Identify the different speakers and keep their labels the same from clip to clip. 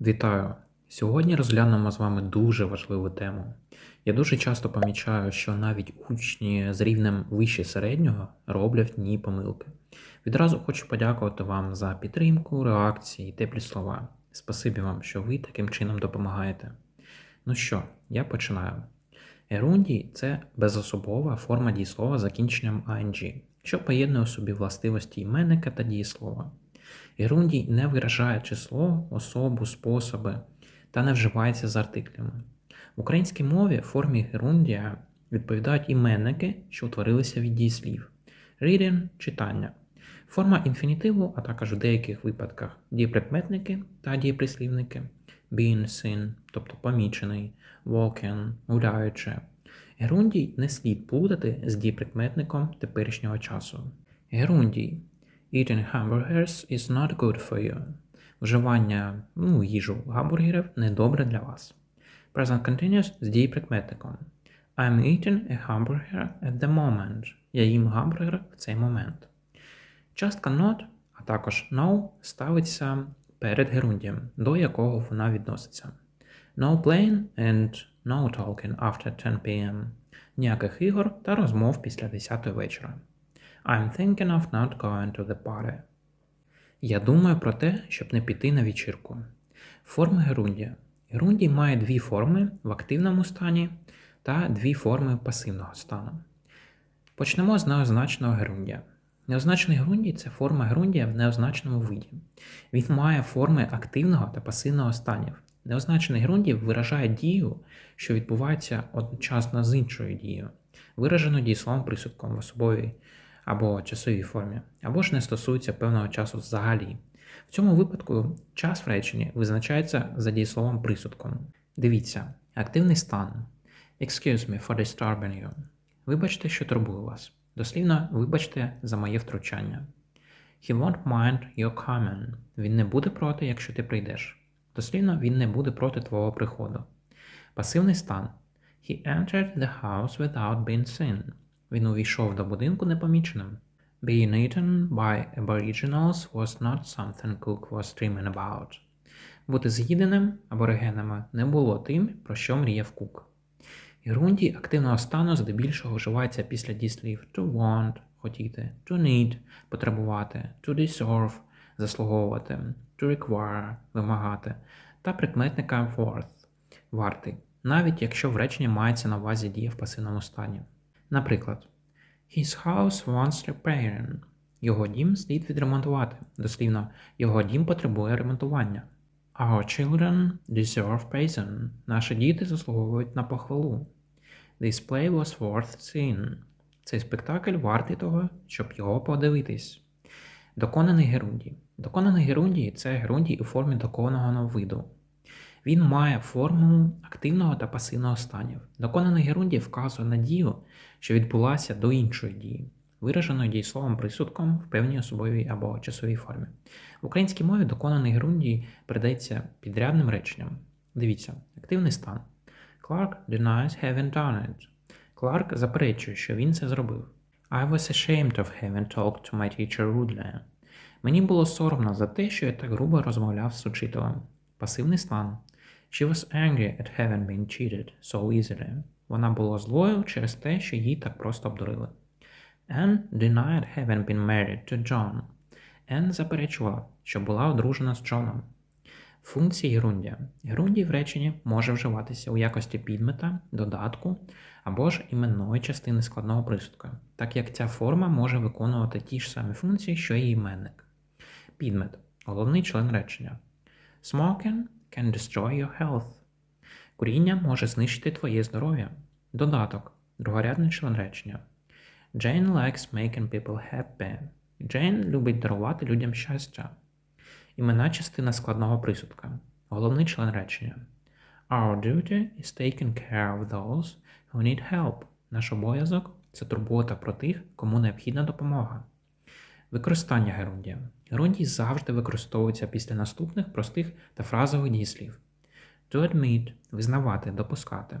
Speaker 1: Вітаю! Сьогодні розглянемо з вами дуже важливу тему. Я дуже часто помічаю, що навіть учні з рівнем вище середнього роблять в ній помилки. Відразу хочу подякувати вам за підтримку, реакції, теплі слова. Спасибі вам, що ви таким чином допомагаєте. Ну що, я починаю. Ерундій це безособова форма дієслова закінченням ing, що поєднує у собі властивості іменника та дієслова. Ерундій не виражає число, особу, способи та не вживається з артиклями. В українській мові формі герундія відповідають іменники, що утворилися від дієслів. Reading – читання. Форма інфінітиву, а також в деяких випадках дієприкметники та дієприслівники. Being seen, тобто помічений, walking, гуляючи. Герундій не слід плутати з дієприкметником теперішнього часу. Герундій Eating hamburgers is not good for you. Вживання ну, їжу гамбургерів недобре для вас. Present continuous з дієприкметником. I'm eating a hamburger at the moment. Я їм гамбургер в цей момент. Частка not, а також no ставиться перед герундієм, до якого вона відноситься. No playing and no talking after 10 p.m. Ніяких ігор та розмов після 10 вечора. I'm thinking of not going to the party. Я думаю про те, щоб не піти на вечірку. Форми герундія. Герундій має дві форми в активному стані та дві форми пасивного стану. Почнемо з неозначеного герундія. Неозначений герундій це форма герундія в неозначеному виді. Він має форми активного та пасивного станів. Неозначений герундій виражає дію, що відбувається одночасно з іншою дією, виражено дієсловом присудком в особовій або часовій формі, або ж не стосується певного часу взагалі. В цьому випадку час в реченні визначається за дієсловом присудком. Дивіться, активний стан. Excuse me for disturbing you. Вибачте, що турбую вас. Дослівно, вибачте за моє втручання. He won't mind your coming. Він не буде проти, якщо ти прийдеш. Дослівно, він не буде проти твого приходу. Пасивний стан. He entered the house without being seen. Він увійшов до будинку непоміченим. Being eaten by aboriginals was not something Cook was dreaming about. Бути з'їденим аборигенами не було тим, про що мріяв Кук. Герундій активного стану здебільшого вживається після дієслів to want хотіти, to need потребувати, to deserve заслуговувати, to require вимагати та прикметника worth вартий, навіть якщо в реченні мається на увазі дія в пасивному стані. Наприклад, His house wants repairing. Його дім слід відремонтувати. Дослівно, його дім потребує ремонтування. Our children deserve praise. Наші діти заслуговують на похвалу. This play was worth seeing. Цей спектакль вартий того, щоб його подивитись. Доконаний герундій. Доконаний герундій це герундій у формі доконаного виду. Він має форму активного та пасивного станів. Доконаний герундій вказує на дію, що відбулася до іншої дії, вираженої дієсловом присудком в певній особовій або часовій формі. В українській мові доконаний герундій передається підрядним реченням. Дивіться, активний стан. Clark denies having done it. Кларк заперечує, що він це зробив. I was ashamed of having talked to my teacher rudely. Мені було соромно за те, що я так грубо розмовляв з учителем. Пасивний стан. She was angry at having been cheated so easily. Вона була злою через те, що її так просто обдурили. Anne denied having been married to John. Anne заперечувала, що була одружена з Джоном. Функції герундія. Герундій в реченні може вживатися у якості підмета, додатку або ж іменної частини складного присудка, так як ця форма може виконувати ті ж самі функції, що і іменник. Підмет головний член речення. Smoking can destroy your health. Куріння може знищити твоє здоров'я. Додаток другорядний член речення. Jane likes making people happy. Джейн любить дарувати людям щастя. Імена частина складного присудка. Головний член речення. Our duty is taking care of those who need help. Наш обов'язок це турбота про тих, кому необхідна допомога. Використання герундія. Герундій завжди використовується після наступних простих та фразових дієслів. To admit – визнавати, допускати.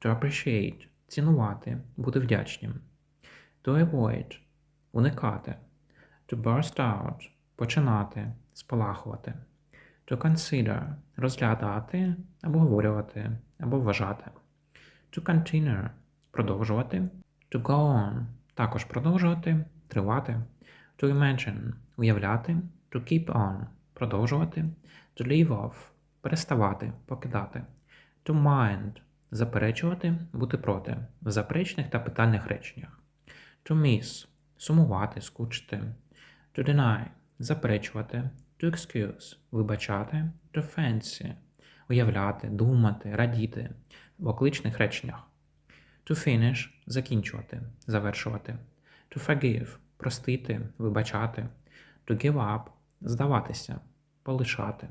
Speaker 1: To appreciate – цінувати, бути вдячним. To avoid – уникати. To burst out – починати, спалахувати. To consider – розглядати, обговорювати або вважати. To continue – продовжувати. To go on – також продовжувати, тривати. To imagine – уявляти. To keep on – продовжувати. To leave off – переставати, покидати. To mind – заперечувати, бути проти. В заперечних та питальних реченнях. To miss – сумувати, скучити. To deny – заперечувати. To excuse – вибачати. To fancy – уявляти, думати, радіти. В окличних реченнях. To finish – закінчувати, завершувати. To forgive – простити, вибачати. To give up – здаватися, полишати.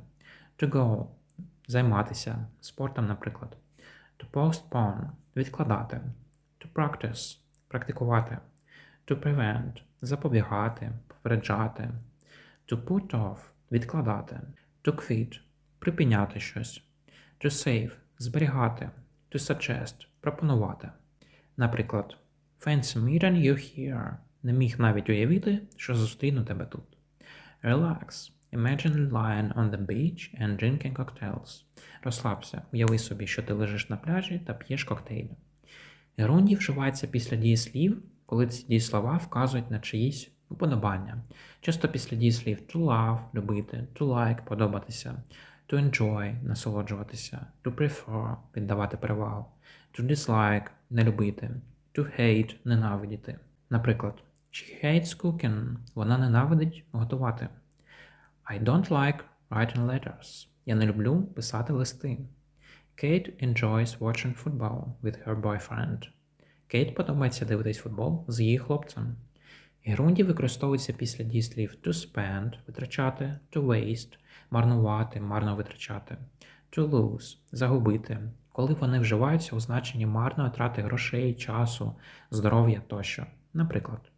Speaker 1: To go – займатися, спортом, наприклад. To postpone – відкладати. To practice – практикувати. To prevent – запобігати, попереджати. To put off – відкладати. To quit – припиняти щось. To save – зберігати. To suggest – пропонувати. Наприклад, Fancy meeting you here. Не міг навіть уявити, що зустріну тебе тут. Relax. Imagine lying on the beach and drinking cocktails. Розслабся. Уяви собі, що ти лежиш на пляжі та п'єш коктейлі. Іронія вживається після дієслів, коли ці дієслова вказують на чиїсь уподобання. Часто після дієслів to love – любити, to like – подобатися, to enjoy – насолоджуватися, to prefer – віддавати перевагу, to dislike – не любити, to hate – ненавидіти. Наприклад, she hates cooking – вона ненавидить готувати. I don't like writing letters. Я не люблю писати листи. Kate enjoys watching football with her boyfriend. Кейт подобається дивитись футбол з її хлопцем. Герунді використовується після дієслів to spend витрачати, to waste марнувати, марно витрачати, to lose загубити, коли вони вживаються у значенні марної трати грошей, часу, здоров'я тощо. Наприклад,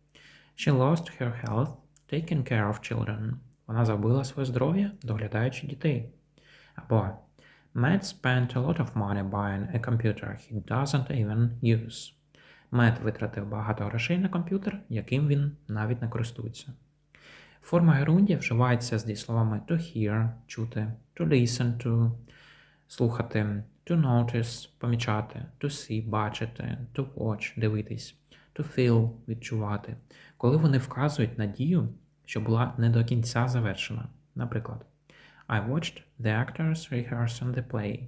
Speaker 1: She lost her health taking care of children. Вона забила своє здоров'я, доглядаючи дітей. Або Matt spent a lot of money buying a computer he doesn't even use. Мет витратив багато грошей на комп'ютер, яким він навіть не користується. Форма герундія вживається з дієсловами to hear чути, to listen to слухати, to notice помічати, to see бачити, to watch дивитись, to feel відчувати, коли вони вказують на дію, що була не до кінця завершена. Наприклад, I watched the actors rehearsing the play.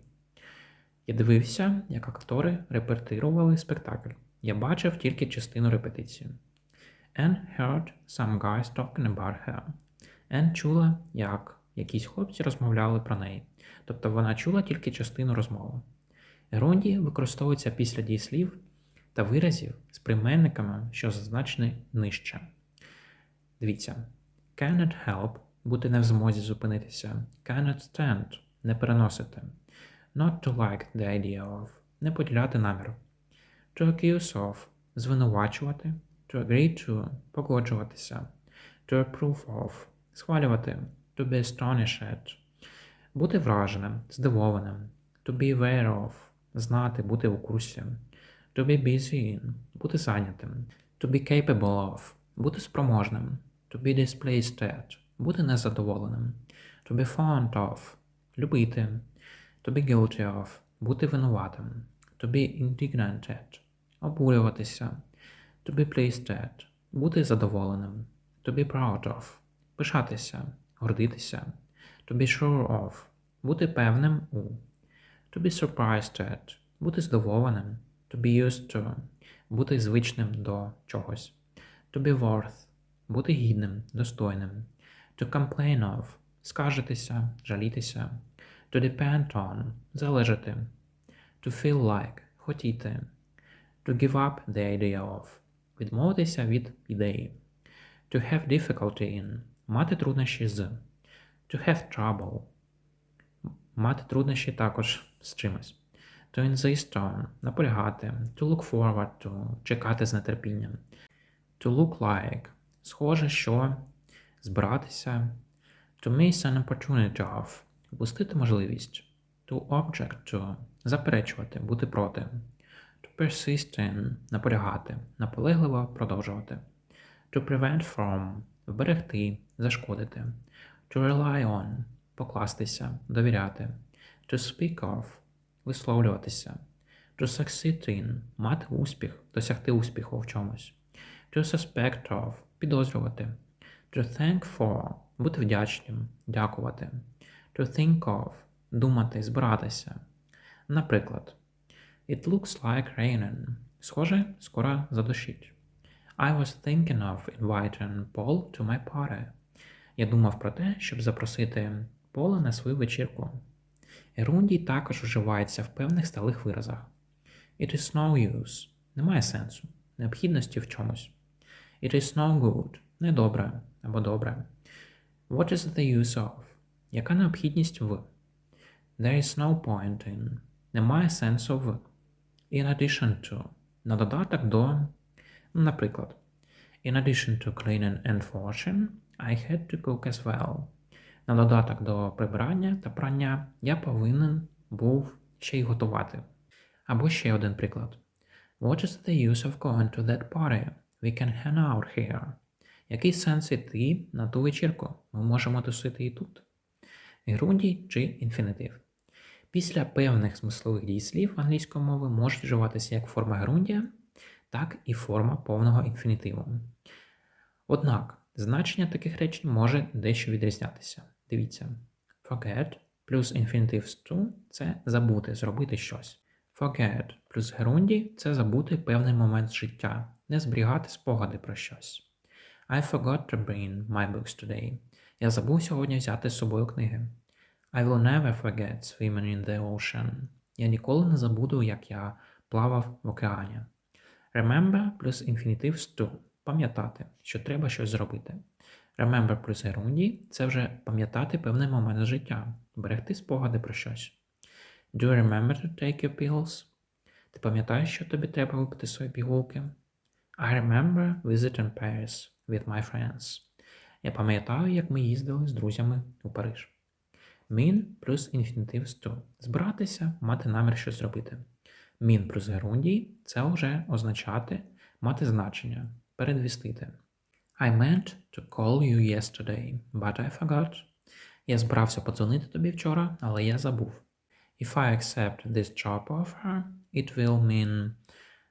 Speaker 1: Я дивився, як актори репетирували спектакль. Я бачив тільки частину репетиції. Anne heard some guys talking about her. Anne чула, як якісь хлопці розмовляли про неї. Тобто вона чула тільки частину розмови. Еронді використовується після дієслів та виразів з прийменниками, що зазначені нижче. Дивіться, cannot help бути не в змозі зупинитися. Cannot stand не переносити. Not to like the idea of не поділяти намір. To accuse of звинувачувати. To agree to погоджуватися. To approve of схвалювати. To be astonished бути враженим, здивованим. To be aware of знати, бути у курсі. To be busy бути зайнятим. To be capable of бути спроможним. To be displeased at бути незадоволеним. To be fond of любити. To be guilty of бути винуватим. To be indignant at обурюватися. To be pleased at бути задоволеним. To be proud of пишатися, гордитися. To be sure of бути певним у. To be surprised at бути здивованим. To be used to бути звичним до чогось. To be worth бути гідним, достойним. To complain of скаржитися, жалітися. To depend on залежати. To feel like хотіти. To give up the idea of відмовитися від ідеї. To have difficulty in мати труднощі з. To have trouble мати труднощі також з чимось. To insist on наполягати. To look forward to чекати з нетерпінням. To look like схоже, що збиратися. To miss an opportunity of упустити можливість. To object to заперечувати, бути проти. To persist in наполягати, наполегливо продовжувати. To prevent from вберегти, зашкодити. To rely on покластися, довіряти. To speak of висловлюватися. To succeed in мати успіх, досягти успіху в чомусь. To suspect of підозрювати. To thank for бути вдячним, дякувати. To think of думати, збиратися. Наприклад, It looks like raining. Схоже, скоро задощить. I was thinking of inviting Paul to my party. Я думав про те, щоб запросити Пола на свою вечірку. Ерундій також вживається в певних сталих виразах. It is no use. Немає сенсу. Необхідності в чомусь. It is no good. Недобре або добре. What is the use of? Яка необхідність в? There is no point in. Немає сенсу в. In addition to. На додаток до. Наприклад. In addition to cleaning and washing, I had to cook as well. На додаток до прибирання та прання я повинен був ще й готувати. Або ще один приклад. What is the use of going to that party? We can hang out here. Який сенс іти на ту вечірку? Ми можемо тусити і тут. Грундій чи інфінітив. Після певних смислових дієслів англійської мови можуть вживатися як форма грундія, так і форма повного інфінітиву. Однак значення таких речень може дещо відрізнятися. Дивіться, forget плюс інфінітив to – це забути, зробити щось. Forget плюс герунді це забути певний момент життя, не зберігати спогади про щось. I forgot to bring my books today. Я забув сьогодні взяти з собою книги. I will never forget swimming in the ocean. Я ніколи не забуду, як я плавав в океані. Remember плюс інфінітив to – пам'ятати, що треба щось зробити. Remember плюс герунді – це вже пам'ятати певний момент життя, берегти спогади про щось. Do you remember to take your pills? Ти пам'ятаєш, що тобі треба випити свої пігулки? I remember visiting Paris with my friends. Я пам'ятаю, як ми їздили з друзями у Париж. Mean плюс інфінітив to. Збиратися, мати намір щось зробити. Mean плюс герундій – це вже означати, мати значення, передвістити. I meant to call you yesterday, but I forgot. Я збирався подзвонити тобі вчора, але я забув. If I accept this job offer, it will mean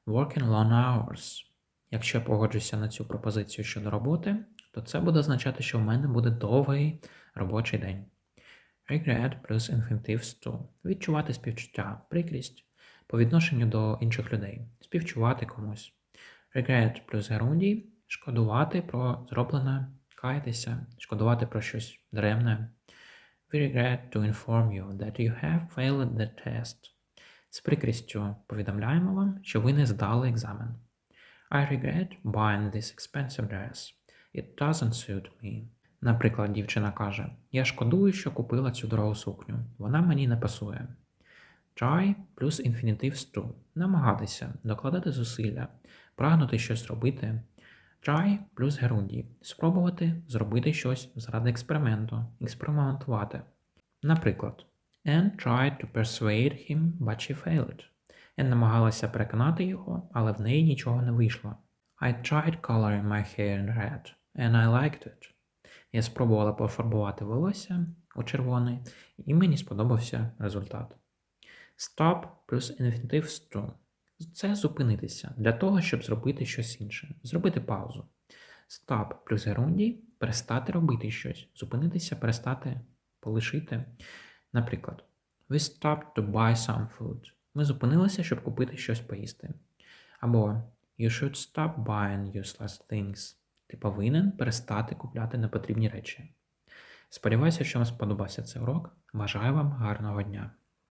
Speaker 1: working long hours. Якщо я погоджуся на цю пропозицію щодо роботи, то це буде означати, що в мене буде довгий робочий день. Regret плюс інфінітив to. Відчувати співчуття, прикрість по відношенню до інших людей, співчувати комусь. Regret плюс герундій шкодувати про зроблене, каятися, шкодувати про щось даремне. We regret to inform you that you have failed the test. З прикрістю повідомляємо вам, що ви не здали екзамен. I regret buying this expensive dress. It doesn't suit me. Наприклад, дівчина каже: Я шкодую, що купила цю дорогу сукню. Вона мені не пасує. Try плюс інфінітив to. Намагатися, докладати зусилля, прагнути щось робити. Try плюс герунді. Спробувати зробити щось заради експерименту, експериментувати. Наприклад, Anne tried to persuade him, but she failed. Anne намагалася переконати його, але в неї нічого не вийшло. I tried coloring my hair in red, and I liked it. Я спробувала пофарбувати волосся у червоний, і мені сподобався результат. Stop плюс інфінітив to. Це зупинитися для того, щоб зробити щось інше. Зробити паузу. Stop плюс герундій перестати робити щось. Зупинитися, перестати полишити. Наприклад, We stopped to buy some food. Ми зупинилися, щоб купити щось поїсти. Або You should stop buying useless things. Ти повинен перестати купляти непотрібні речі. Сподіваюся, що вам сподобався цей урок. Бажаю вам гарного дня!